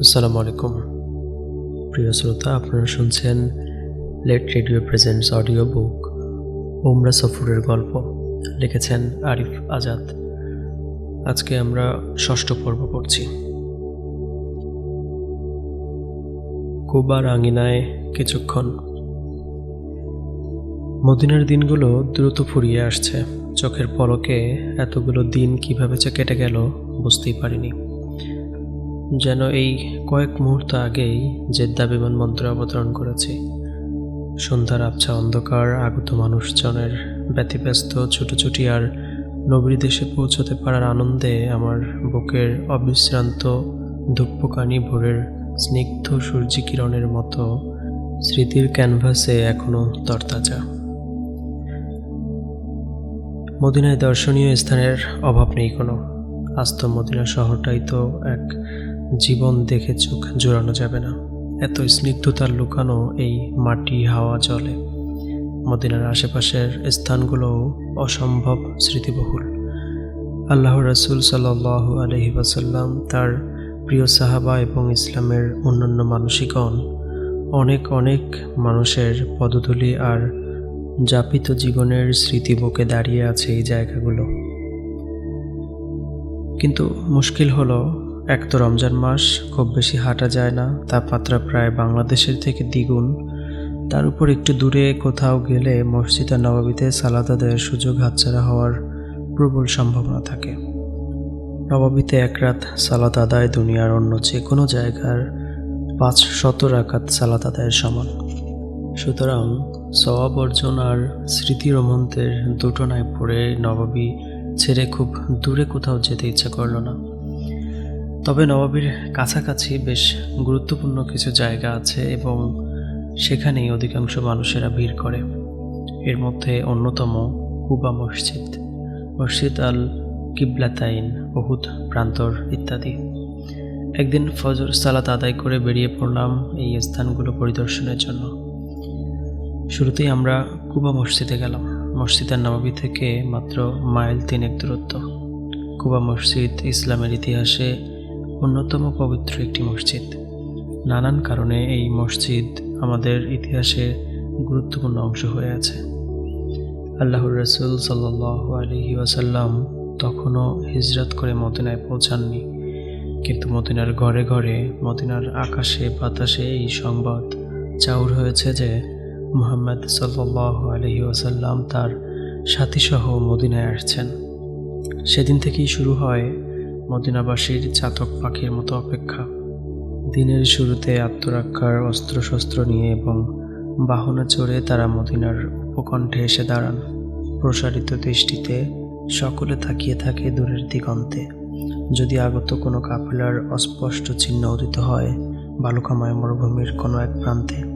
আসসালামু আলাইকুম। প্রিয় শ্রোতা, আপনারা শুনছেন let radio presents audio book উমরা সফরের গল্প, লিখেছেন আরিফ আজাদ। আজকে আমরা ষষ্ঠ পর্ব পড়ছি। কুবার আঙিনায় কিছুক্ষণ। মদিনার দিনগুলো দ্রুত ফুরিয়ে আসছে। চোখের পলকে এতগুলো দিন কীভাবে যে কেটে গেল বুঝতেই পারিনি। যেন এই কয়েক মুহূর্ত আগেই জেদ্দা বিমানবন্দরে অবতরণ করেছি। সন্ধ্যার আবছা অন্ধকার, আগত মানুষজনের ব্যতিব্যস্ত, ছুটোছুটি আর নবরী দেশে পৌঁছতে পারার আনন্দে আমার বুকের অবিশ্রান্ত, ধূপকানি ভোরের স্নিগ্ধ সূর্যি কিরণের মতো স্মৃতির ক্যানভাসে এখনও তরতাজা। মদিনায় দর্শনীয় স্থানের অভাব নেই কোনো। আস্ত মদিনা শহরটাই তো এক জীবন দেখে চোখ জোড়ানো যাবে না। এত স্নিগ্ধতার লুকানো এই মাটি হাওয়া জলে। মদিনার আশেপাশের স্থানগুলোও অসম্ভব স্মৃতিবহুল। আল্লাহ রসুল সাল্লাহ আলহি ওয়াসাল্লাম তার প্রিয় সাহাবা এবং ইসলামের অন্যান্য মানসিকগণ অনেক অনেক মানুষের পদধূলি আর যাপিত জীবনের স্মৃতি বুকে দাঁড়িয়ে আছে এই জায়গাগুলো। কিন্তু মুশকিল হলো এক তো রমজান মাস, খুব বেশি হাঁটা যায় না, তাপমাত্রা প্রায় বাংলাদেশের থেকে দ্বিগুণ। তার উপর একটু দূরে কোথাও গেলে মসজিদ আর নবাবিতে সালাদ সুযোগ হাতছাড়া হওয়ার প্রবল সম্ভাবনা থাকে। নবাবিতে এক রাত সালাদ আদায় দুনিয়ার অন্য যে কোনো জায়গার পাঁচ শত রাকাত সালাদ আদায়ের সমান। সুতরাং সওয়াব অর্জন আর স্মৃতি রোমন্তের দুটোনায় পড়ে নবাবী ছেড়ে খুব দূরে কোথাও যেতে ইচ্ছা করল না। তবে নবাবীর কাছাকাছি বেশ গুরুত্বপূর্ণ কিছু জায়গা আছে এবং সেখানেই অধিকাংশ মানুষেরা ভিড় করে। এর মধ্যে অন্যতম কুবা মসজিদ মসজিদ আল কিবলাতাইন, বহুত প্রান্তর ইত্যাদি। একদিন ফজর সালাত আদায় করে বেরিয়ে পড়লাম এই স্থানগুলো পরিদর্শনের জন্য। শুরুতেই আমরা কুবা মসজিদে গেলাম। মসজিদের নবাবী থেকে মাত্র মাইল তিনেক দূরত্ব। কুবা মসজিদ ইসলামের ইতিহাসে অন্যতম পবিত্র একটি মসজিদ। নানান কারণে এই মসজিদ আমাদের ইতিহাসে গুরুত্বপূর্ণ অংশ হয়ে আছে। আল্লাহর রসুল আলহি ওয়াসাল্লাম তখনও হিজরত করে মদিনায় পৌঁছাননি। কিন্তু মদিনার ঘরে ঘরে, মদিনার আকাশে, বাতাসে এই সংবাদ চাউর হয়েছে যে মুহাম্মদ সাল্লাহ আলহি ওয়াসাল্লাম তার সাথীসহ মদিনায় আসছেন। সেদিন থেকেই শুরু হয় মদিনাবাসীর চাতক পাখির মতো অপেক্ষা। দিনের শুরুতে আত্মরক্ষার অস্ত্রশস্ত্র নিয়ে এবং বাহনে চড়ে তারা মদিনার উপকণ্ঠে এসে দাঁড়ান। প্রসারিত দৃষ্টিতে সকলে তাকিয়ে থাকে দূরের দিগন্তে। যদি আগত কোনো কাফেলার অস্পষ্ট চিহ্ন উদিত হয়, বালুকাময় মরুভূমির কোনো এক প্রান্তে।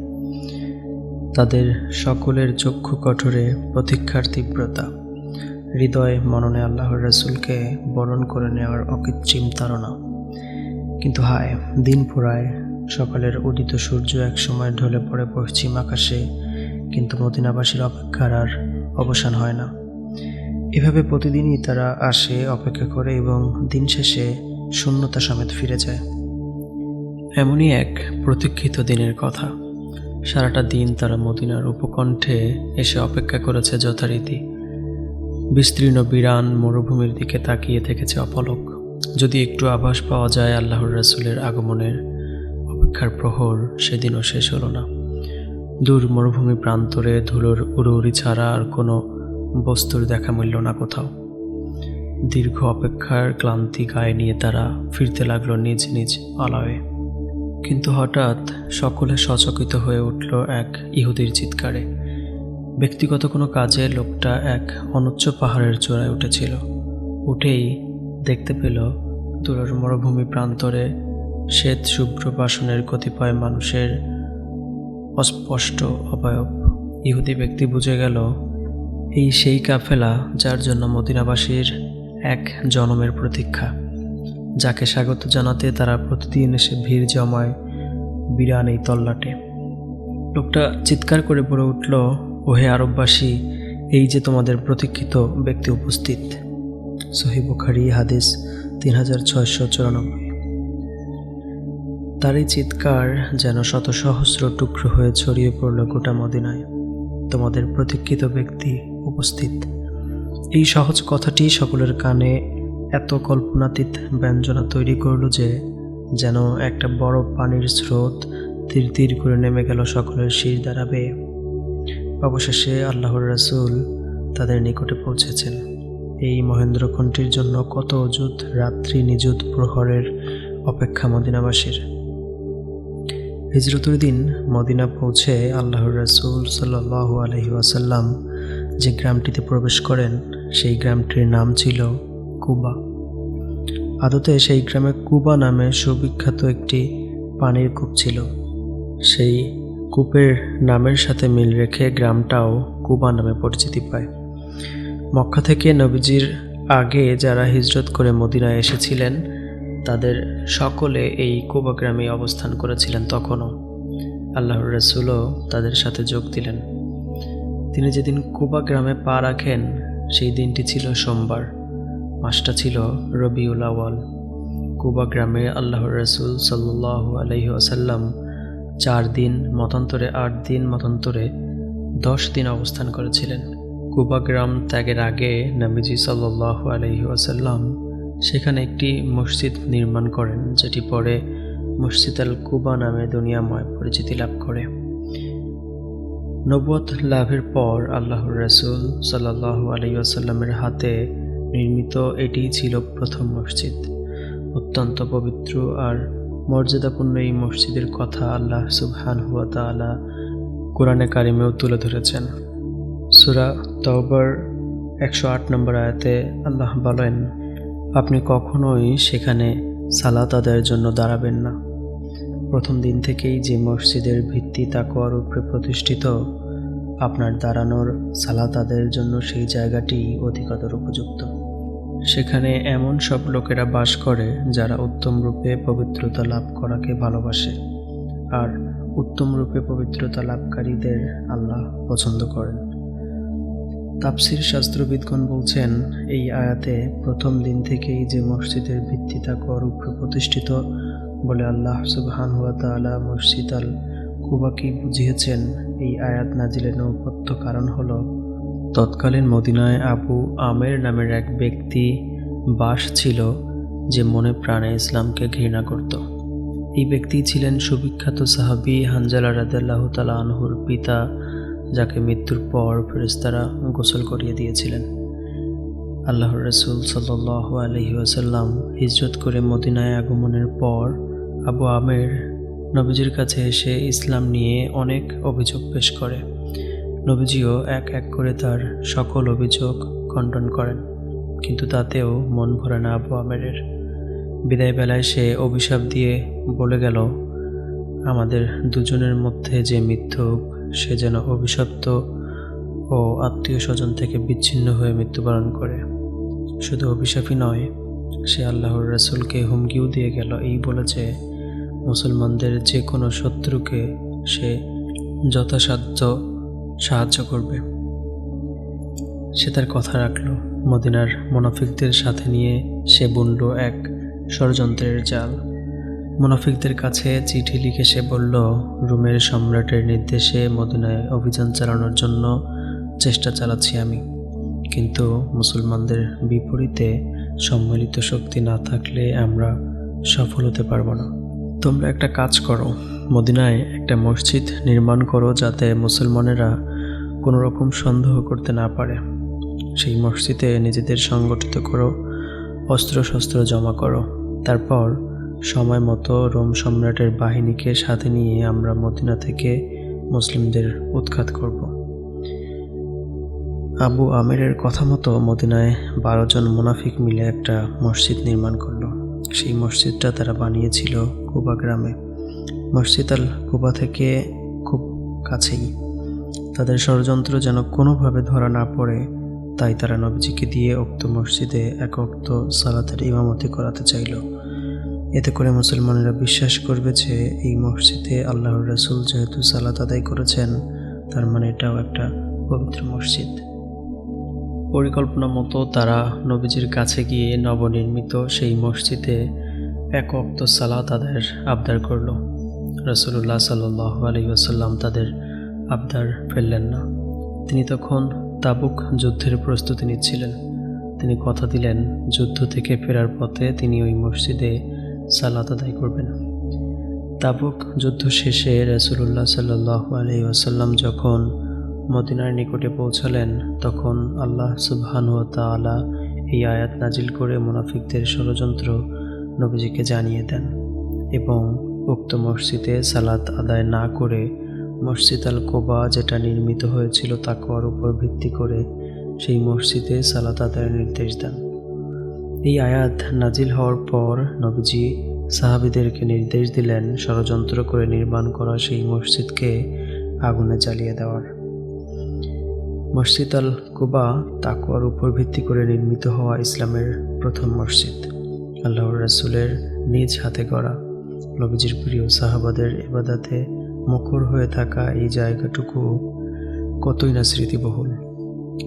তাদের সকলের চক্ষু কঠোরে প্রতীক্ষার তীব্রতা। হৃদয় মননে আল্লাহর রসুলকে বরণ করে নেওয়ার অকৃত্রিম তাড়না। কিন্তু হায়, দিন পুরায় সকালের উদিত সূর্য এক সময় ঢলে পড়ে পশ্চিম আকাশে, কিন্তু মদিনাবাসীর অপেক্ষার আর অবসান হয় না। এভাবে প্রতিদিনই তারা আসে, অপেক্ষা করে এবং দিন শেষে শূন্যতা সমেত ফিরে যায়। এমনই এক প্রতীক্ষিত দিনের কথা। সারাটা দিন তারা মদিনার উপকণ্ঠে এসে অপেক্ষা করেছে যথারীতি। বিস্তীর্ণ বিরান মরুভূমির দিকে তাকিয়ে থেকেছে অপলক। যদি একটু আভাস পাওয়া যায় আল্লাহর রাসুলের আগমনের অপেক্ষার প্রহর, সেদিনও শেষ হলো না। দূর মরুভূমি প্রান্তরে ধুলোর উড়ুড়ি ছাড়া আর কোনো বস্তুর দেখা মিলল না কোথাও। দীর্ঘ অপেক্ষার ক্লান্তি গায়ে নিয়ে তারা ফিরতে লাগল নিজ নিজ আলয়ে। কিন্তু হঠাৎ সকলে সচকিত হয়ে উঠল এক ইহুদির চিৎকারে। ব্যক্তিগত কোনো কাজে লোকটা এক অনুচ্চ পাহাড়ের চূড়ায় উঠেছিল। উঠেই দেখতে পেল দূরের মরুভূমি প্রান্তরে শ্বেত শুভ্র বাসনের কতিপয় মানুষের অস্পষ্ট অবয়ব। ইহুদি ব্যক্তি বুঝে গেল, এই সেই কাফেলা যার জন্য মদিনাবাসীর এক জনমের প্রতীক্ষা। যাকে স্বাগত জানাতে তারা প্রতিদিন এসে ভিড় জমায় বিরান এই তল্লাটে। লোকটা চিৎকার করে পড়ে উঠল ওহে আরববাসী, এই যে তোমাদের প্রতীক্ষিত ব্যক্তি উপস্থিত। সহি বুখারি, হাদিস তিন হাজার ছয়শো চুরানব্বই। তারই চিৎকার যেন শত সহস্র টুকরো হয়ে ছড়িয়ে পড়ল গোটা মদিনায়। তোমাদের প্রতীক্ষিত ব্যক্তি উপস্থিত। এই সহজ কথাটি সকলের কানে এত কল্পনাতীত ব্যঞ্জনা তৈরি করল যে, যেন একটা বড় পানির স্রোত তীর তীর করে নেমে গেল সকলের শির দ্বারা বেয়ে। অবশেষে আল্লাহর রাসুল তাদের নিকটে পৌঁছেছেন। এই মহেন্দ্রখণ্ডির জন্য কত অযুত, রাত্রি নিযুত প্রহরের অপেক্ষা মদিনাবাসীর। হিজরতের দিন মদিনা পৌঁছে আল্লাহর রাসুল সাল্লাহ আলহি ওয়াসাল্লাম যে গ্রামটিতে প্রবেশ করেন, সেই গ্রামটির নাম ছিল কুবা। আদতে সেই গ্রামে কুবা নামে সুবিখ্যাত একটি পানির কূপ ছিল। সেই কূপের নামের সাথে মিল রেখে গ্রামটাও কুবা নামে পরিচিতি পায়। মক্কা থেকে নবীজির আগে যারা হিজরত করে মদিনায় এসেছিলেন, তাদের সকলে এই কুবা গ্রামে অবস্থান করেছিলেন তখনও। আল্লাহর রসুলও তাদের সাথে যোগ দিলেন। তিনি যেদিন কুবা গ্রামে পা রাখেন, সেই দিনটি ছিল সোমবার। মাসটা ছিল রবিউল আওয়াল কুবা গ্রামে আল্লাহর রসুল সাল্লাহ আলহি আসাল্লাম চার দিন মতান্তরে, আট দিন মতান্তরে, দশ দিন অবস্থান করেছিলেন। কুবা গ্রাম ত্যাগের আগে নবীজি সাল্লাহ আলহি আসাল্লাম সেখানে একটি মসজিদ নির্মাণ করেন, যেটি পরে মসজিদ আল কুবা নামে দুনিয়াময় পরিচিতি লাভ করে। নবুয়ত লাভের পর আল্লাহর রসুল সাল্লাহ আলাইসাল্লামের হাতে নির্মিত এটি ছিল প্রথম মসজিদ। অত্যন্ত পবিত্র আর মর্যাদাপূর্ণ এই মসজিদের কথা আল্লাহ সুবহান হুয়া তালা কোরআনে কারিমেও তুলে ধরেছেন। সুরা তওবার একশো আট নম্বর আয়াতে আল্লাহ বলেন, আপনি কখনোই সেখানে সালাত আদায়ের জন্য দাঁড়াবেন না। প্রথম দিন থেকেই যে মসজিদের ভিত্তি তাকোয়ার উপরে প্রতিষ্ঠিত, আপনার দাঁড়ানোর সালাত আদায়ের জন্য সেই জায়গাটি অধিকতর উপযুক্ত। সেখানে এমন সব লোকেরা বাস করে যারা উত্তম রূপে পবিত্রতা লাভ করাকে ভালোবাসে। আর উত্তম রূপে পবিত্রতা লাভকারীদের আল্লাহ পছন্দ করেন। তাপসির শাস্ত্রবিদগণ বলছেন, এই আয়াতে প্রথম দিন থেকেই যে মসজিদের ভিত্তি তাকওয়ার উপরে প্রতিষ্ঠিত বলে আল্লাহ সুবহান হুয়া তাআলা মসজিদ আল কুবাকে বুঝিয়েছেন, এই আয়াত নাজিলের নৌপথ্য কারণ হল তৎকালীন মদিনায় আবু আমের নামের এক ব্যক্তি বাস ছিল যে মনে প্রাণে ইসলামকে ঘৃণা করত। এই ব্যক্তি ছিলেন সুবিখ্যাত সাহাবি হানজালা রাদাল্লাহ তালা আনহুর পিতা, যাকে মৃত্যুর পর ফেরেস্তারা গোসল করিয়ে দিয়েছিলেন। আল্লাহর রসুল সাল্লাহ আলহি আসাল্লাম হিজরত করে মদিনায় আগমনের পর আবু আমের নবীজির কাছে এসে ইসলাম নিয়ে অনেক অভিযোগ পেশ করে। নবীজিও এক এক করে তার সকল অভিযোগ খণ্ডন করেন, কিন্তু তাতেও মন ভরে না আবু আমেরের। বিদায় বেলায় সে অভিশাপ দিয়ে বলে গেল, আমাদের দুজনের মধ্যে যে মিথ্যুক, সে যেন অভিশপ্ত ও আত্মীয় স্বজন থেকে বিচ্ছিন্ন হয়ে মৃত্যুবরণ করে। শুধু অভিশাপই নয়, সে আল্লাহর রাসুলকে হুমকিও দিয়ে গেল। এই বলেছে, মুসলমানদের যে কোনো শত্রুকে সে যথাসাধ্য সাহায্য করবে। সে তার কথা রাখল। মদিনার মোনাফিকদের সাথে নিয়ে সে বুনল এক ষড়যন্ত্রের জাল। মুনাফিকদের কাছে চিঠি লিখে সে বলল, রুমের সম্রাটের নির্দেশে মদিনায় অভিযান চালানোর জন্য চেষ্টা চালাচ্ছি আমি। কিন্তু মুসলমানদের বিপরীতে সম্মিলিত শক্তি না থাকলে আমরা সফল হতে পারব না। তোমরা একটা কাজ করো। মদিনায় একটা মসজিদ নির্মাণ করো যাতে মুসলমানেরা কোনো রকম সন্দেহ করতে না পারে। সেই মসজিদে নিজেদের সংগঠিত করো, অস্ত্রশস্ত্র জমা করো। তারপর সময় মতো রোম সম্রাটের বাহিনীকে সাথে নিয়ে আমরা মদিনা থেকে মুসলিমদের উৎখাত করব। আবু আমিরের কথা মতো মদিনায় বারো জন মুনাফিক মিলে একটা মসজিদ নির্মাণ করল। সেই মসজিদটা তারা বানিয়েছিল কুবা গ্রামে। মসজিদ আল কুবা থেকে খুব কাছেই। তাদের ষড়যন্ত্র যেন কোনোভাবে ধরা না পড়ে, তাই তারা নবীজিকে দিয়ে উক্ত মসজিদে এক উক্ত সালাতের ইমামতি করাতে চাইল। এতে করে মুসলমানেরা বিশ্বাস করবে যে এই মসজিদে আল্লাহর রসুল যেহেতু সালাত আদায় করেছেন, তার মানে এটাও একটা পবিত্র মসজিদ। পরিকল্পনা মতো তারা নবীজির কাছে গিয়ে নবনির্মিত সেই মসজিদে এক অক্ত সালাত আদায়ের আবদার করল। রসুল্লাহ সাল্লাহ আলী আসাল্লাম তাদের আবদার ফেললেন না। তিনি তখন তাবুক যুদ্ধের প্রস্তুতি নিচ্ছিলেন। তিনি কথা দিলেন, যুদ্ধ থেকে ফেরার পথে তিনি ওই মসজিদে সালাত আদায় করবেন। তাবুক যুদ্ধ শেষে রসুল্লাহ সাল্লাহ আলী আসাল্লাম যখন মদিনার নিকটে পৌঁছালেন, তখন আল্লাহ সুবহানু তাআলা এই আয়াত নাজিল করে মুনাফিকদের ষড়যন্ত্র নবীজিকে জানিয়ে দেন এবং উক্ত মসজিদে সালাত আদায় না করে মসজিদ আল কোবা যেটা নির্মিত হয়েছিল তাকওয়ার উপর ভিত্তি করে সেই মসজিদে সালাত আদায়ের নির্দেশ দেন। এই আয়াত নাজিল হওয়ার পর নবীজি সাহাবিদেরকে নির্দেশ দিলেন ষড়যন্ত্র করে নির্মাণ করা সেই মসজিদকে আগুনে জ্বালিয়ে দেওয়ার। মসজিদ আল কুবা তাকুয়ার উপর ভিত্তি করে নির্মিত হওয়া ইসলামের প্রথম মসজিদ। আল্লাহর রাসুলের নিজ হাতে গড়া। নবীজির প্রিয় সাহাবাদের এবাদাতে মুখর হয়ে থাকা এই জায়গাটুকু কতই না স্মৃতিবহুল।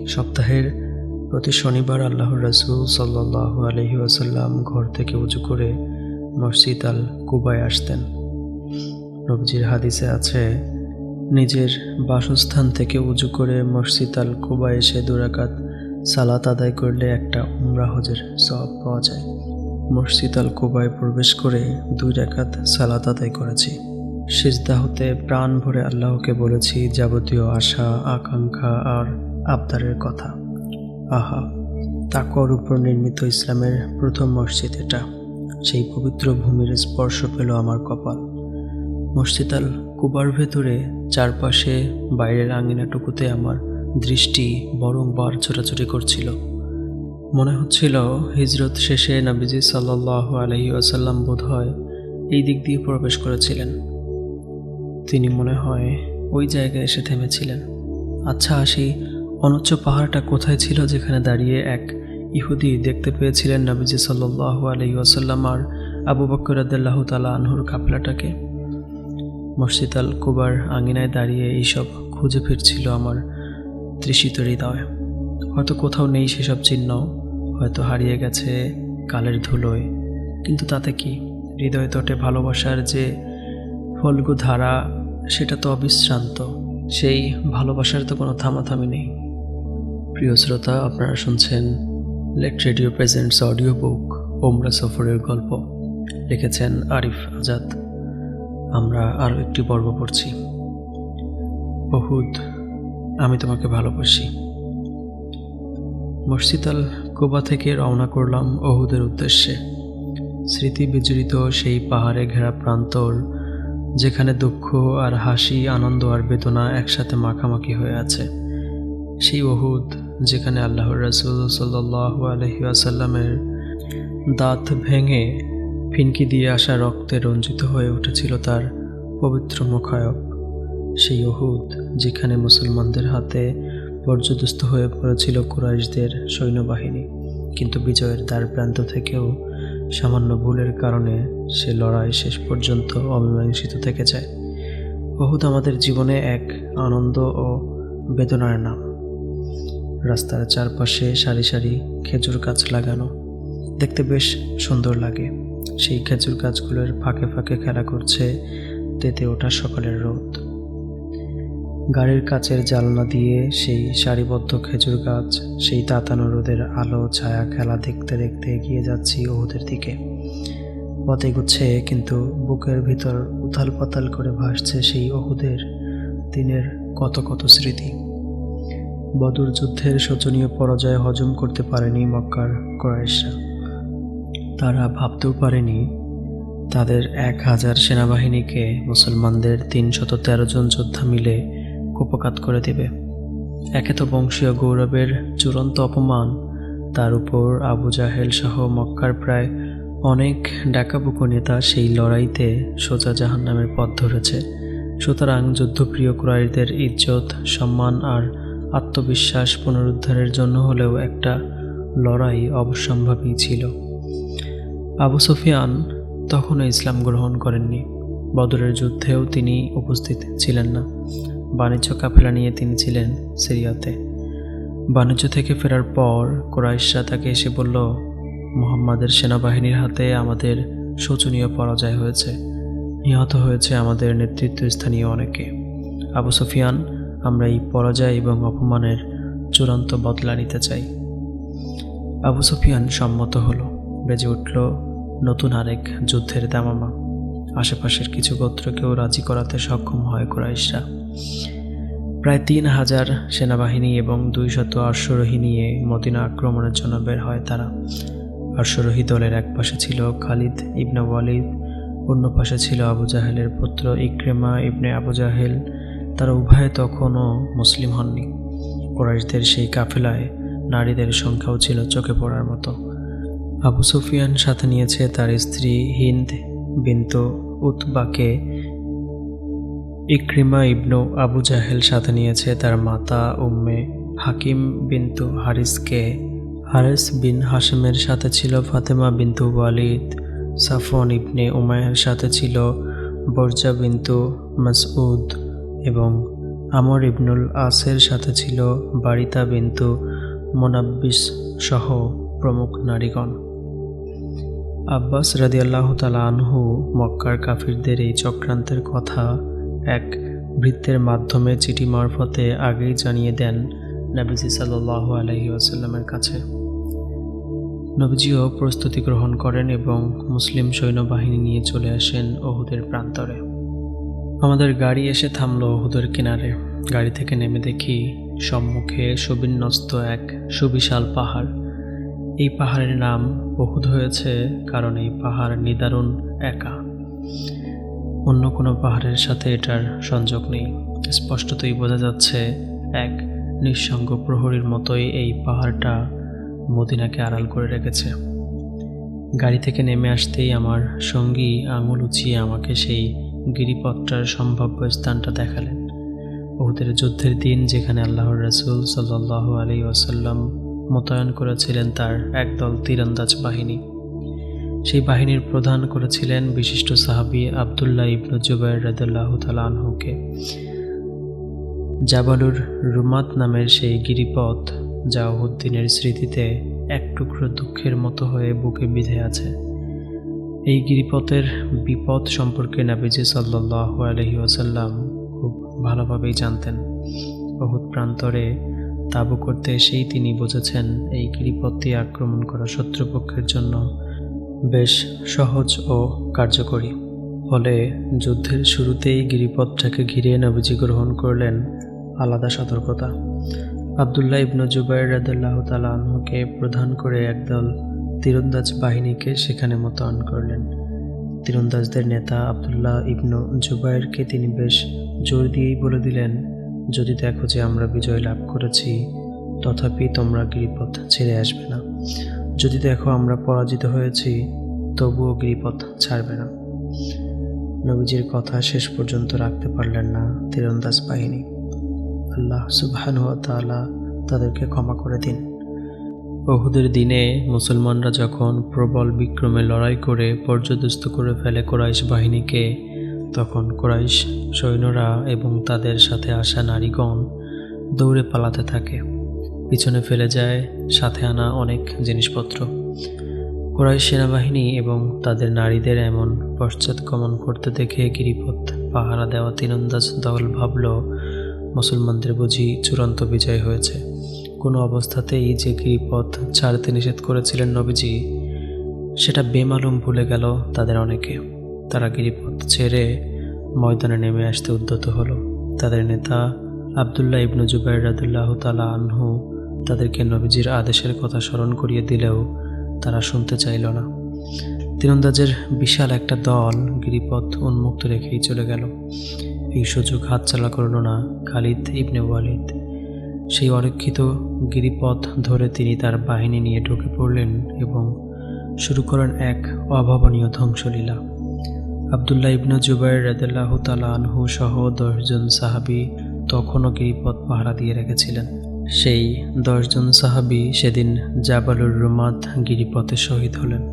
সপ্তাহের প্রতি শনিবার আল্লাহর রাসুল সাল্লাহ আলহি আসাল্লাম ঘর থেকে উঁচু করে মসজিদ আল কুবায় আসতেন। নবজির হাদিসে আছে, নিজের বাসস্থান থেকে উঁচু করে মসজিদ আল কুবায় এসে দুরাকাত সালাত আদায় করলে একটা উমরা হজের সব পাওয়া যায়। মসজিদ আল কুবায় প্রবেশ করে দুই রাকাত সালাত আদায় করেছি। সিজদা হতে প্রাণ ভরে আল্লাহকে বলেছি, যাবতীয় আশা, আকাঙ্ক্ষা আর আবদারের কথা। আহা তাকর উপর নির্মিত ইসলামের প্রথম মসজিদ এটা। সেই পবিত্র ভূমির স্পর্শ পেল আমার কপাল। মসজিদ আল কুবার ভেতরে, চারপাশে, বাইরের আঙিনাটুকুতে আমার দৃষ্টি বরংবার ছোটাছুটি করছিল। মনে হচ্ছিল, হিজরত শেষে নাবিজি সাল্লাহ আলহি আসাল্লাম বোধ হয় এই দিক দিয়ে প্রবেশ করেছিলেন। তিনি মনে হয় ওই জায়গায় এসে থেমেছিলেন। আচ্ছা আসি অনুচ্চ পাহাড়টা কোথায় ছিল যেখানে দাঁড়িয়ে এক ইহুদি দেখতে পেয়েছিলেন নবীজি সাল্লাহ আলহি আসাল্লাম আর আবু বকর আদাল্লাহ তালা আনহুর কাফলাটাকে? মসজিদ আল কুবার আঙিনায় দাঁড়িয়ে এইসব খুঁজে ফিরছিল আমার তৃষিত হৃদয়। হয়তো কোথাও নেই সেসব চিহ্ন, হয়তো হারিয়ে গেছে কালের ধুলোয়। কিন্তু তাতে কি? হৃদয় তটে ভালোবাসার যে ফলগু ধারা, সেটা তো অবিশ্রান্ত। সেই ভালোবাসার তো কোনো থামাথামি নেই। প্রিয় শ্রোতা, আপনারা শুনছেন let radio presents audio book ওমরা সফরের গল্প। লিখেছেন আরিফ আজাদ। আমরা আরও একটি পর্ব পড়ছি। বহুদ আমি তোমাকে ভালোবাসি। মসজিদ আল কোবা থেকে রওনা করলাম অহুদের উদ্দেশ্যে। স্মৃতি বিজড়িত সেই পাহাড়ে ঘেরা প্রান্তর যেখানে দুঃখ আর হাসি, আনন্দ আর বেদনা একসাথে মাখামাখি হয়ে আছে। সেই অহুদ যেখানে আল্লাহর রাসুল সাল্লাহ আলহি আসাল্লামের দাঁত ভেঙে ফিনকি দিয়ে আসা রক্তে রঞ্জিত হয়ে উঠেছিল তার পবিত্র মুখায়ব। সেই অহুদ যেখানে মুসলমানদের হাতে পর্যদস্ত হয়ে পড়েছিল কুরাইশদের সৈন্যবাহিনী, কিন্তু বিজয়ের দ্বার প্রান্ত থেকেও সামান্য ভুলের কারণে সে লড়াই শেষ পর্যন্ত অমীমাংসিত থেকে যায়। বহুত আমাদের জীবনে এক আনন্দ ও বেদনার নাম। রাস্তার চারপাশে সারি সারি খেজুর গাছ লাগানো। দেখতে বেশ সুন্দর লাগে। সেই খেজুর গাছগুলোর ফাঁকে ফাঁকে খেলা করছে, তেতে ওঠা সকালের রোদ। গাড়ির কাচের জালনা দিয়ে সেই সারিবদ্ধ খেজুর গাছ, সেই তাতানো রোদের আলো, ছায়া খেলা দেখতে দেখতে এগিয়ে যাচ্ছি ওদের দিকে। পথে গুচ্ছে কিন্তু বুকের ভিতর উথাল পাতাল করে ভাসছে সেই ওহুদের দিনের কত কত স্মৃতি। বদর যুদ্ধের শোচনীয় পরাজয় হজম করতে পারেনি মক্কার কোরাইশরা। তারা ভাবতেও পারেনি তাদের এক হাজার সেনাবাহিনীকে মুসলমানদের তিনশত তেরো জন যোদ্ধা মিলে কুপকাত করে দেবে। একে তো বংশীয় গৌরবের চূড়ান্ত অপমান। তার উপর আবু জাহেল সহ মক্কার প্রায় অনেক ডাকাবুকো নেতা সেই লড়াইতে সোজা জাহান নামের পথ ধরেছে। সুতরাং যুদ্ধপ্রিয় ক্রয়ীদের ইজ্জত, সম্মান আর আত্মবিশ্বাস পুনরুদ্ধারের জন্য হলেও একটা লড়াই অবশ্যম্ভাবী ছিল। আবু সুফিয়ান তখনও ইসলাম গ্রহণ করেননি। বদরের যুদ্ধেও তিনি উপস্থিত ছিলেন না। বাণিজ্য কাফেলা নিয়ে তিনি ছিলেন সিরিয়াতে। বাণিজ্য থেকে ফেরার পর কোরাইশরা তাকে এসে বলল, মোহাম্মদের সেনাবাহিনীর হাতে আমাদের শোচনীয় পরাজয় হয়েছে। নিহত হয়েছে আমাদের নেতৃত্বস্থানীয় অনেকে। আবু সুফিয়ান, আমরা এই পরাজয় এবং অপমানের চূড়ান্ত বদলা নিতে চাই। আবু সুফিয়ান সম্মত হলো। বেজে উঠল নতুন আরেক যুদ্ধের দামামা। আশেপাশের কিছু গোত্রকেও রাজি করাতে সক্ষম হয় কুরাইশরা। প্রায় তিন হাজার সেনাবাহিনী এবং দুইশত অশ্বরোহী নিয়ে মদিনা আক্রমণের জন্য বের হয় তারা। অশ্বরোহী দলের এক পাশে ছিল খালিদ ইবনে ওয়ালিদ, অন্য পাশে ছিল আবু জাহেলের পুত্র ইক্রেমা ইবনে আবু জাহেল। তারা উভয়ে তখনও মুসলিম হননি। কোরাইশদের সেই কাফেলায় নারীদের সংখ্যাও ছিল চোখে পড়ার মতো। আবু সুফিয়ান সাথে নিয়েছে তার স্ত্রী হিন্দ বিন্তু উতবাকে ইক্রিমা ইবনু আবু জাহেল সাথে নিয়েছে। তার মাতা উম্মে হাকিম বিন্তু হারিসকে। হারিস বিন হাসেমের সাথে ছিল ফাতেমা বিন্তু ওয়ালিদ। সাফন ইবনে উমায়ের সাথে ছিল বরজা বিন্তু মাসউদ এবং আমর ইবনুল আসের সাথে ছিল বারিতা বিন্তু মোনাব্বিস সহ প্রমুখ নারীগণ। আব্বাস রাদিয়াল্লাহ তালা আনহু মক্কার কাফিরদের এই চক্রান্তের কথা এক বৃত্তের মাধ্যমে চিঠি মারফতে আগেই জানিয়ে দেন নবীজি সাল্লাহ আলহি আসাল্লামের কাছে। নবীজিও প্রস্তুতি গ্রহণ করেন এবং মুসলিম সৈন্যবাহিনী নিয়ে চলে আসেন অহুদের প্রান্তরে। আমাদের গাড়ি এসে থামলো ওহুদের কিনারে। গাড়ি থেকে নেমে দেখি সম্মুখে সুবিন্যস্ত এক সুবিশাল পাহাড়। এই পাহাড়ের নাম ওহুদ হয়েছে কারণ এই পাহাড় নিদারুণ একা। অন্য কোনো পাহাড়ের সাথে এটার সংযোগ নেই। স্পষ্টতই বোঝা যাচ্ছে এক নিঃসঙ্গ প্রহরীর মতোই এই পাহাড়টা মদিনাকে আড়াল করে রেখেছে। গাড়ি থেকে নেমে আসতেই আমার সঙ্গী আঙুল উঁচিয়ে আমাকে সেই গিরিপথটার সম্ভাব্য স্থানটা দেখালেন। ওদের যুদ্ধের দিন যেখানে আল্লাহর রসুল সাল্লাহ আলী ওয়াসাল্লাম মোতায়েন করেছিলেন তার একদল তীরন্দাজ বাহিনী। সেই বাহিনীর প্রধান করেছিলেন বিশিষ্ট সাহাবি আবদুল্লাহ ইবনু জুবাইর রাদুল্লাহ আনহুকে। জাবালুর রুমাত নামের সেই গিরিপথ যা উদ্দিনের স্মৃতিতে এক টুকরো দুঃখের মতো হয়ে বুকে বিধে আছে। এই গিরিপথের বিপদ সম্পর্কে নাবিজি সাল্লাহ আলহি ওসাল্লাম খুব ভালোভাবেই জানতেন। বহুত প্রান্তরে তাবু করতে এসেই তিনি বুঝেছেন এই গিরিপথটি আক্রমণ করা শত্রুপক্ষের জন্য বেশ সহজ ও কার্যকরী। ফলে যুদ্ধের শুরুতেই গিরিপথটাকে ঘিরে নবীজি গ্রহণ করলেন আলাদা সতর্কতা। আবদুল্লাহ ইবনু জুবাইর রাদাল্লাহ তালাহকে প্রধান করে একদল তীরন্দাজ বাহিনীকে সেখানে মোতায়েন করলেন। তীরন্দাজদের নেতা আবদুল্লাহ ইবনু জুবাইরকে তিনি বেশ জোর দিয়েই বলে দিলেন যদি দেখো যে আমরা বিজয় লাভ করেছি, তথাপি তোমরা গিরিপথ ছেড়ে আসবে না। যদি দেখো আমরা পরাজিত হয়েছি, তবুও গিরিপথ ছাড়বে না। নবীজির কথা শেষ পর্যন্ত রাখতে পারলেন না তীরন্দাজ বাহিনী। আল্লাহ সুবহান তাদেরকে ক্ষমা করে দিন। বহুদের দিনে মুসলমানরা যখন প্রবল বিক্রমে লড়াই করে পর্যদস্ত করে ফেলে কোরাইশ বাহিনীকে তখন কোরাইশ সৈন্যরা এবং তাদের সাথে আসা নারীগণ দৌড়ে পালাতে থাকে। পিছনে ফেলে যায়, সাথে আনা অনেক জিনিসপত্র। কোরাইশ সেনাবাহিনী এবং তাদের নারীদের এমন পশ্চাৎগমন করতে দেখে গিরিপথ পাহারা দেওয়া তীরন্দাজ দল ভাবল, মুসলমানদের বুঝি চূড়ান্ত বিজয় হয়েছে। কোনো অবস্থাতেই যে গিরিপথ ছাড়তে নিষেধ করেছিলেন নবীজি, সেটা বেমালুম ভুলে গেল তাদের অনেকে। তারা গিরিপথ ছেড়ে ময়দানে নেমে আসতে উদ্যত হলো। তাদের নেতা আবদুল্লাহ ইবনু জুবাইর রাদুল্লাহ তালা আনহু তাদেরকে নবীজির আদেশের কথা স্মরণ করিয়ে দিলেও তারা শুনতে চাইল না। তীরন্দাজের বিশাল একটা দল গিরিপথ উন্মুক্ত রেখেই চলে গেল। এই সুযোগ হাতচালা করল না খালিদ ইবনে ওয়ালিদ। সেই অরক্ষিত গিরিপথ ধরে তিনি তার বাহিনী নিয়ে ঢুকে পড়লেন এবং শুরু করেন এক অভাবনীয় ধ্বংসলীলা। আবদুল্লাহ ইবনু জুবাইর রাদাল্লাহ তালা আনহু সহ দশজন সাহাবি তখনও গিরিপথ পাহারা দিয়ে রেখেছিলেন। সেই দশজন সাহাবি সেদিন জাবালুর রুমাত গিরিপথে শহীদ হলেন।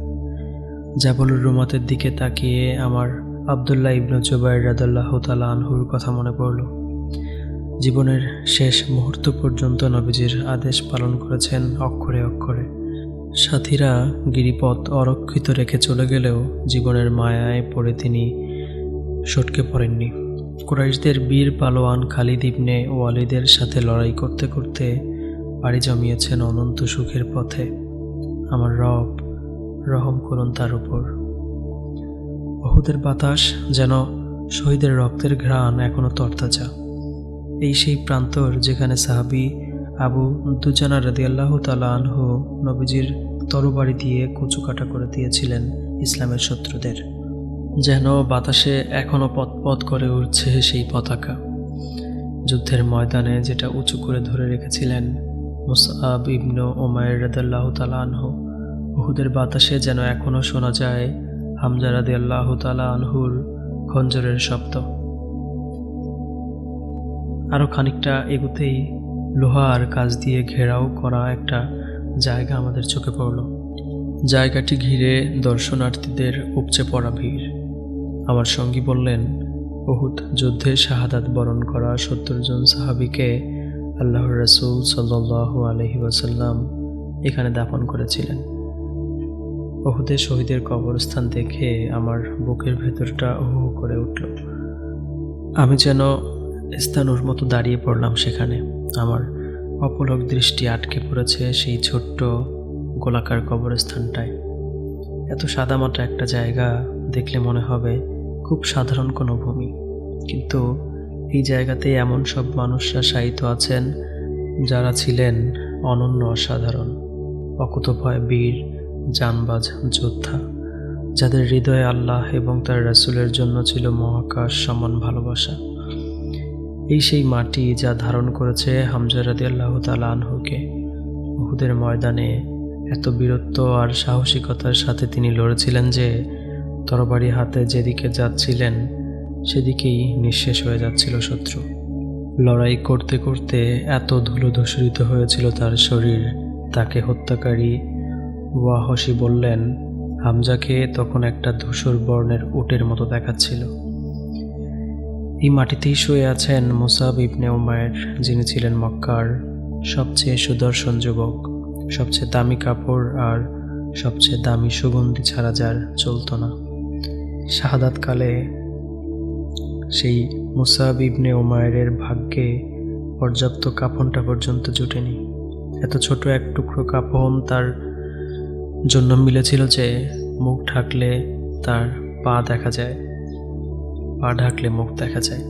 জাবালুর রুমাতের দিকে তাকিয়ে আমার আবদুল্লাহ ইবনু জুবাইর রাদাল্লাহ তালা আনহুর কথা মনে পড়ল। জীবনের শেষ মুহূর্ত পর্যন্ত নবীজির আদেশ পালন করেছেন অক্ষরে অক্ষরে। সাথীরা গিরিপথ অরক্ষিত রেখে চলে গেলেও জীবনের মায়ায় পড়ে তিনি সটকে পড়েননি। কুরাইশদের বীর পালোয়ান খালিদ ইবনে ওয়ালিদের সাথে লড়াই করতে করতে পাড়ি জমিয়েছেন অনন্ত সুখের পথে। আমার রব রহম করুন তার উপর। বহুদের বাতাস যেন শহীদের রক্তের ঘ্রাণ এখনও তরতাজা। এই সেই প্রান্তর যেখানে সাহাবি আবু দুজানা রাদি আল্লাহ আনহু নবীজির তরবারি দিয়ে কুচুকাটা করে দিয়েছিলেন ইসলামের শত্রুদের। যেন বাতাসে এখনও পথপথ করে উঠছে সেই পতাকা। যুদ্ধের ময়দানে যেটা উঁচু করে ধরে রেখেছিলেন মুসাব ইবনু ওমায়ের রাদাল্লাহ তালা আনহু, উহুদের বাতাসে যেন এখনও শোনা যায় হামজা রাদি আল্লাহ তালা আনহুর খঞ্জরের শব্দ। আরও খানিকটা এগুতেই লোহার কাজ দিয়ে ঘেরাও করা একটা জায়গা আমাদের চোখে পড়ল। জায়গাটি ঘিরে দর্শনার্থীদের উপচে পড়া ভিড়। আমার সঙ্গী বললেন বহুত যুদ্ধে শাহাদাত বরণ করা সত্তর জন সাহাবিকে আল্লাহর রসুল সাল্লাহ আলহি ওয়াসাল্লাম এখানে দাফন করেছিলেন। বহুদে শহীদের কবরস্থান দেখে আমার বুকের ভেতরটা হু করে উঠল। আমি যেন স্থানুর মতো দাঁড়িয়ে পড়লাম সেখানে। আমার অপলক দৃষ্টি আটকে পড়েছে সেই ছোট্ট গোলাকার কবরস্থানটায়। এত সাদামাটা একটা জায়গা দেখলে মনে হবে খুব সাধারণ কোনো ভূমি। কিন্তু এই জায়গাতে এমন সব মানুষরা শায়িত আছেন যারা ছিলেন অনন্য অসাধারণ। অকুতভয় বীর, জানবাজ, যোদ্ধা, যাদের হৃদয়ে আল্লাহ এবং তার রাসুলের জন্য ছিল মহাকাশ সমান ভালোবাসা। এই সেই মাটি যা ধারণ করেছে হামজারাদি আল্লাহ তালা আনহুকে। উহুদের ময়দানে এত বীরত্ব আর সাহসিকতার সাথে তিনি লড়েছিলেন যে, তরবারি হাতে যেদিকে যাচ্ছিলেন, সেদিকেই নিঃশেষ হয়ে যাচ্ছিল শত্রু। লড়াই করতে করতে এত ধুলো ধূসরিত হয়েছিল তার শরীর, তাকে হত্যাকারী ওয়াহসি বললেন, হামজাকে তখন একটা ধূসর বর্ণের উটের মতো দেখাচ্ছিল। এই মাটিতেই শুয়ে আছেন মুসাব ইবনে ওমায়ের যিনি ছিলেন মক্কার সবচেয়ে সুদর্শন যুবক, সবচেয়ে দামি কাপড় আর সবচেয়ে দামি সুগন্ধি ছাড়া যার চলত না। শাহাদাতকালে সেই মুসাব ইবনে ওমায়ের ভাগ্যে পর্যাপ্ত কাফনটা পর্যন্ত জুটেনি। এত ছোট এক টুকরো কাফন তার জন্য মিলেছিল যে মুখ ঢাকলে তার পা দেখা যায়। পা ঢাকলে মুখ দেখা যায়।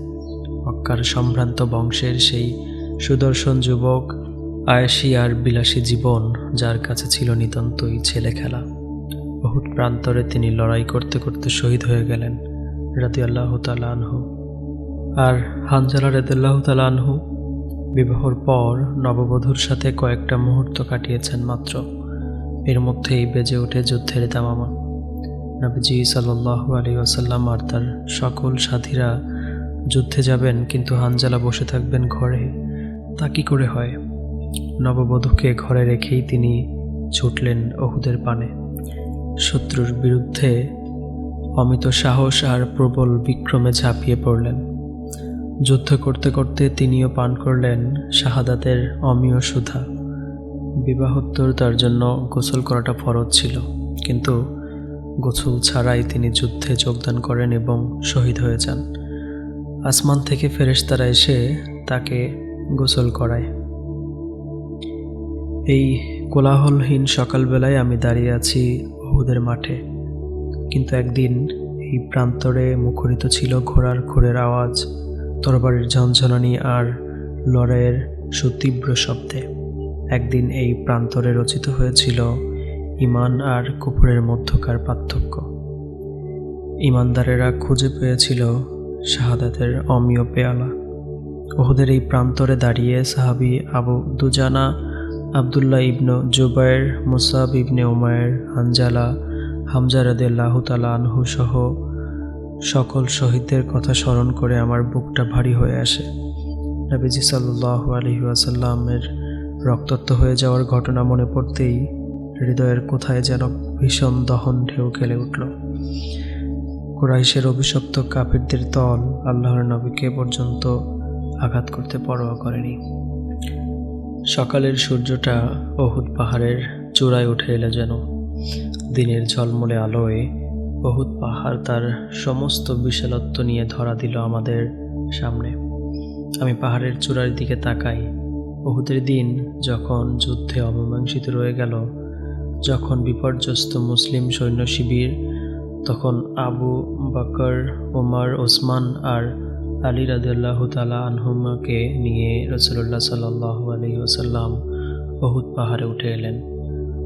মক্কার সম্ভ্রান্ত বংশের সেই সুদর্শন যুবক আয়েসি আর বিলাসী জীবন যার কাছে ছিল নিতান্তই ছেলে খেলা। বহুত প্রান্তরে তিনি লড়াই করতে করতে শহীদ হয়ে গেলেন রাতি আল্লাহ আনহু। আর হানজালা রেদুল্লাহ আনহু বিবাহর পর নববধূর সাথে কয়েকটা মুহূর্ত কাটিয়েছেন মাত্র। এর মধ্যেই বেজে ওঠে যুদ্ধের দামামা। নবীজি সাল্লাহ আলী আসাল্লাম আর তার সকল সাথীরা যুদ্ধে যাবেন, কিন্তু হানজালা বসে থাকবেন ঘরে। তা কি করে হয়? নববধূকে ঘরে রেখেই তিনি ছুটলেন অহুদের পানে। শত্রুর বিরুদ্ধে অমিত সাহস আর প্রবল বিক্রমে ঝাঁপিয়ে পড়লেন। যুদ্ধ করতে করতে তিনিও পান করলেন শাহাদাতের অমীয় সুধা। বিবাহোত্তর তার জন্য গোসল করাটা ফরজ ছিল, কিন্তু গোসল ছাড়াই তিনি যুদ্ধে যোগদান করেন এবং শহীদ হয়ে যান। আসমান থেকে ফেরেশতারা এসে তাকে গোসল করায়। এই কোলাহলহীন সকালবেলায় আমি দাঁড়িয়ে আছি ওহুদের মাঠে। কিন্তু একদিন এই প্রান্তরে মুখরিত ছিল ঘোড়ার ঘোরের আওয়াজ, তরবারির ঝনঝনানি আর লড়াইয়ের সুতীব্র শব্দে। একদিন এই প্রান্তরে রচিত হয়েছিল ইমান আর কুপুরের মধ্যকার পার্থক্য। ইমানদারেরা খুঁজে পেয়েছিল শাহাদাতের অমীয় পেয়ালা। ওহুদের এই প্রান্তরে দাঁড়িয়ে সাহাবি আবু দুজানা, আবদুল্লাহ ইবনু জুবায়ের মুসাব ইবনে উমায়ের হানজালা, হামজা রদেল্লাহ আনহু সহ সকল শহীদদের কথা স্মরণ করে আমার বুকটা ভারী হয়ে আসে। নবীজি সাল্লাহ আলহি আসাল্লামের রক্তাক্ত হয়ে যাওয়ার ঘটনা মনে পড়তেই হৃদয়ের কোথায় যেন ভীষণ দহন ঢেউ খেলে উঠল। কুরাইশের অভিশপ্ত কাফিরদের দল আল্লাহর নবীকে পর্যন্ত আঘাত করতে পরোয়া করেনি। সকালের সূর্যটা অহুদ পাহাড়ের চূড়ায় উঠে এলো যেন। দিনের ঝলমলে আলোয় বহুত পাহাড় তার সমস্ত বিশালত্ব নিয়ে ধরা দিল আমাদের সামনে। আমি পাহাড়ের চূড়ার দিকে তাকাই। বহুদের দিন যখন যুদ্ধে অমীমাংসিত রয়ে গেল যখন বিপর্যস্ত মুসলিম সৈন্য শিবির, তখন আবু বকর ওমর ওসমান আর আলী রাদিল্লাহ তালা আনহুমাকে নিয়ে রসুল্লাহ সাল্লাহ আলী ওসাল্লাম বহুত পাহাড়ে উঠে এলেন।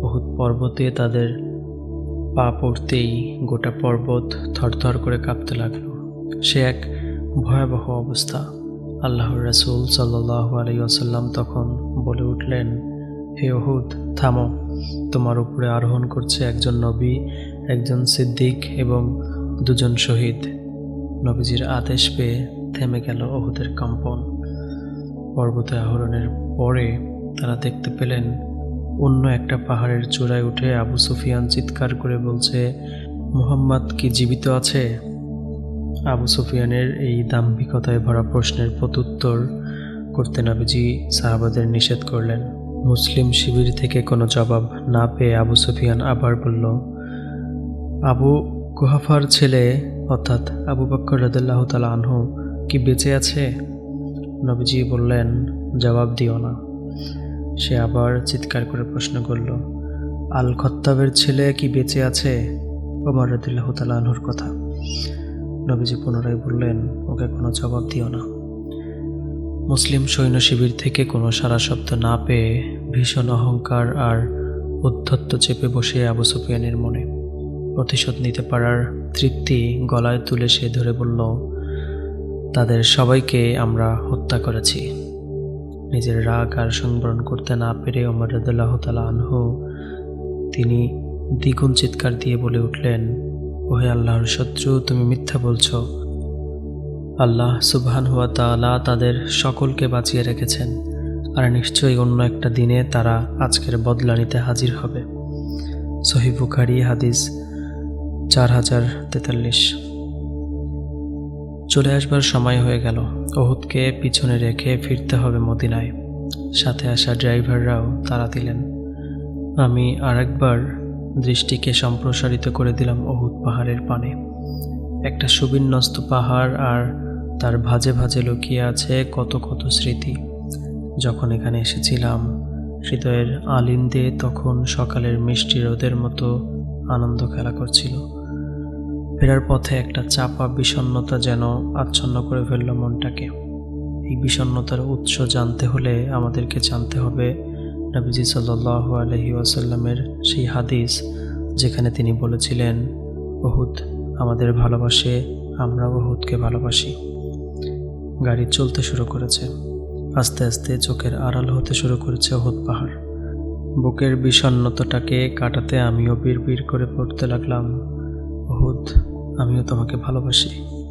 বহুত পর্বতে তাদের পা পড়তেই গোটা পর্বত থরথর করে কাঁপতে লাগল। সে এক ভয়াবহ অবস্থা। আল্লাহর রাসূল সাল্লাহ আলী আসাল্লাম তখন বলে উঠলেন, হে ওহুদ থামো। তোমার উপরে আরোহণ করছে একজন নবী, একজন সিদ্দিক এবং দুজন শহীদ। নবীজির আদেশ পেয়ে থেমে গেল ওহুদের কম্পন। পর্বতে আহরণের পরে তারা দেখতে পেলেন, অন্য একটা পাহাড়ের চূড়ায় উঠে আবু সুফিয়ান চিৎকার করে বলছে, মুহাম্মদ কি জীবিত আছে? আবু সুফিয়ানের এই দাম্ভিকতায় ভরা প্রশ্নের প্রত্যুত্তর করতে নাবিজি সাহাবাদের নিষেধ করলেন। মুসলিম শিবির থেকে কোনো জবাব না পেয়ে আবু সুফিয়ান আবার বলল, আবু কুহাফার ছেলে, অর্থাৎ আবু বক্কর রদুল্লাহ তালা আনহু, কি বেঁচে আছে? নবীজি বললেন, জবাব দিও না। সে আবার চিৎকার করে প্রশ্ন করল আল খত্তাবের ছেলে কি বেঁচে আছে? ওমর রদুল্লাহ তালা আনহুর কথা। নবীজি পুনরায় বললেন, ওকে কোনো জবাব দিও না। মুসলিম সৈন্য শিবির থেকে কোনো সারা শব্দ না পেয়ে ভীষণ অহংকার আর উদ্ধত্ত চেপে বসে আবু সুফিয়ানের মনে। প্রতিশোধ নিতে পারার তৃপ্তি গলায় তুলে সে ধরে বলল, তাদের সবাইকে আমরা হত্যা করেছি। নিজের রাগ আর সংবরণ করতে না পেরে ওমর রদুল্লাহ তালা আনহু তিনি দ্বিগুণ চিৎকার দিয়ে বলে উঠলেন, ওহে আল্লাহর শত্রু, তুমি মিথ্যা বলছো। আল্লাহ সুবহান হুয়া তাআলা তাদের সকলকে বাঁচিয়ে রেখেছেন। আর নিশ্চয়ই অন্য একটা দিনে তারা আজকের বদলা নিতে হাজির হবে। সহিবুখারি হাদিস চার হাজার তেতাল্লিশ। চলে আসবার সময় হয়ে গেল। ওহুদকে পিছনে রেখে ফিরতে হবে মদিনায়। সাথে আসা ড্রাইভাররাও তারা দিলেন। আমি আরেকবার দৃষ্টিকে সম্প্রসারিত করে দিলাম অহুদ পাহাড়ের পানে। একটা সুবিন্যস্ত পাহাড় আর তার ভাজে ভাজে লুকিয়ে আছে কত কত স্মৃতি। যখন এখানে এসেছিলাম, হৃদয়ের আলিন্দে তখন সকালের মিষ্টি রোদের মতো আনন্দ খেলা করছিল। ফেরার পথে একটা চাপা বিষণ্ণতা যেন আচ্ছন্ন করে ফেলল মনটাকে। এই বিষণ্ণতার উৎস জানতে হলে আমাদেরকে জানতে হবে নবীজি সাল্লাহ আলহি ওয়াসাল্লামের সেই হাদিস, যেখানে তিনি বলেছিলেন বহুত আমাদের ভালোবাসে, আমরাও বহুতকে ভালোবাসি। গাড়ি চলতে শুরু করেছে। আস্তে আস্তে চোখের আড়াল হতে শুরু করেছে অহুদ পাহাড়। বুকের বিষণ্নতাটাকে কাটাতে আমিও বিড় করে পড়তে লাগলাম। অহুদ আমিও তোমাকে ভালোবাসি।